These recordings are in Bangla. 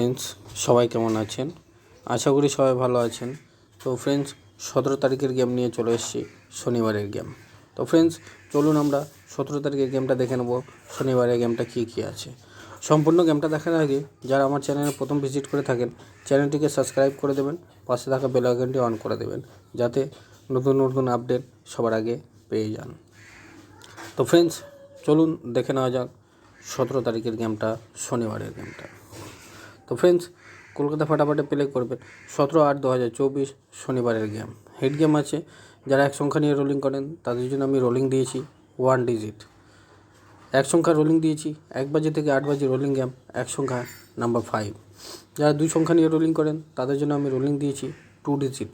ফ্রেন্ডস সবাই কেমন আছেন? আশা করি সবাই ভালো আছেন। তো ফ্রেন্ডস সতেরো তারিখের গেম নিয়ে চলে এসেছি, শনিবারের গেম তো ফ্রেন্ডস চলুন আমরা সতেরো তারিখের গেমটা দেখে নেব, শনিবারের গেমটা কী কী আছে। সম্পূর্ণ গেমটা দেখার আগে, যারা আমার চ্যানেলে প্রথম ভিজিট করে থাকেন চ্যানেলটিকে সাবস্ক্রাইব করে দেবেন, পাশে থাকা বেল আইকনটি অন করে দেবেন, যাতে নতুন নতুন আপডেট সবার আগে পেয়ে যান। তো ফ্রেন্ডস চলুন দেখে নেওয়া যাক সতেরো তারিখের গেমটা শনিবারের গেমটা তো ফ্রেন্ডস কলকাতা ফাটাফাটে প্লে করবেন সতেরো আট দু হাজার চব্বিশ শনিবারের গেম হেড গেম আছে। যারা এক সংখ্যা নিয়ে রোলিং করেন, তাদের জন্য আমি রোলিং দিয়েছি ওয়ান ডিজিট এক সংখ্যা রোলিং দিয়েছি, এক বাজে থেকে আট বাজে রোলিং গেম এক সংখ্যা নাম্বার ফাইভ যারা দুই সংখ্যা নিয়ে রোলিং করেন, তাদের জন্য আমি রোলিং দিয়েছি টু ডিজিট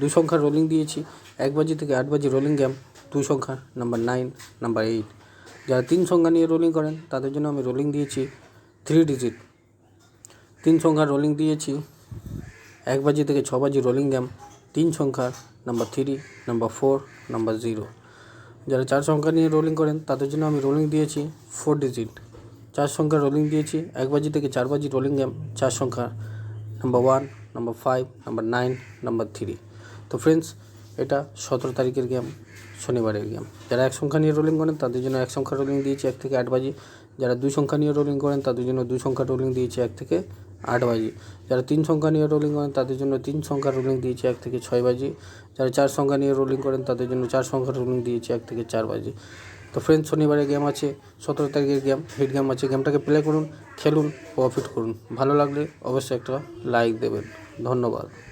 দুই সংখ্যা রোলিং দিয়েছি, এক বাজে থেকে আট বাজে রোলিং গেম দুই সংখ্যা নাম্বার নাইন নাম্বার এইট যারা তিন সংখ্যা নিয়ে রোলিং করেন, তাদের জন্য আমি রোলিং দিয়েছি থ্রি ডিজিট তিন সংখ্যা রোলিং দিয়েছি। এক বাজি থেকে ছ বাজি রোলিং গেম তিন সংখ্যা number three number four number zero যারা চার সংখ্যা নিয়ে রোলিং করেন, তাদের জন্য আমি রোলিং দিয়েছি ফোর ডিজিট চার সংখ্যা রোলিং দিয়েছি, এক বাজি থেকে চার বাজি রোলিং গেম চার সংখ্যা number one number five number nine number three তো ফ্রেন্ডস এটা সতেরো তারিখের গেম শনিবারের গেম যারা এক সংখ্যা নিয়ে রোলিং করেন, তাদের জন্য এক সংখ্যা রোলিং দিয়েছি এক থেকে আট বাজি। যারা দুই সংখ্যা নিয়ে রোলিং করেন, তাদের জন্য দুই সংখ্যা রোলিং দিয়েছি এক থেকে আট বাজি। যারা তিন সংখ্যা নিয়ে রোলিং করেন, তাদের জন্য তিন সংখ্যা রোলিং দিয়েছি এক থেকে ছয় বাজি। যারা চার সংখ্যা নিয়ে রোলিং করেন, তাদের জন্য চার সংখ্যা রোলিং দিয়েছি এক থেকে চার বাজি। তো ফ্রেন্ড শনিবারে গেম আছে, সতেরো তারিখের গেম হিট গেম আছে। গেমটাকে প্লে করুন, খেলুন প্রফিট করুন। ভালো লাগলে অবশ্যই একটা লাইক দেবেন। ধন্যবাদ।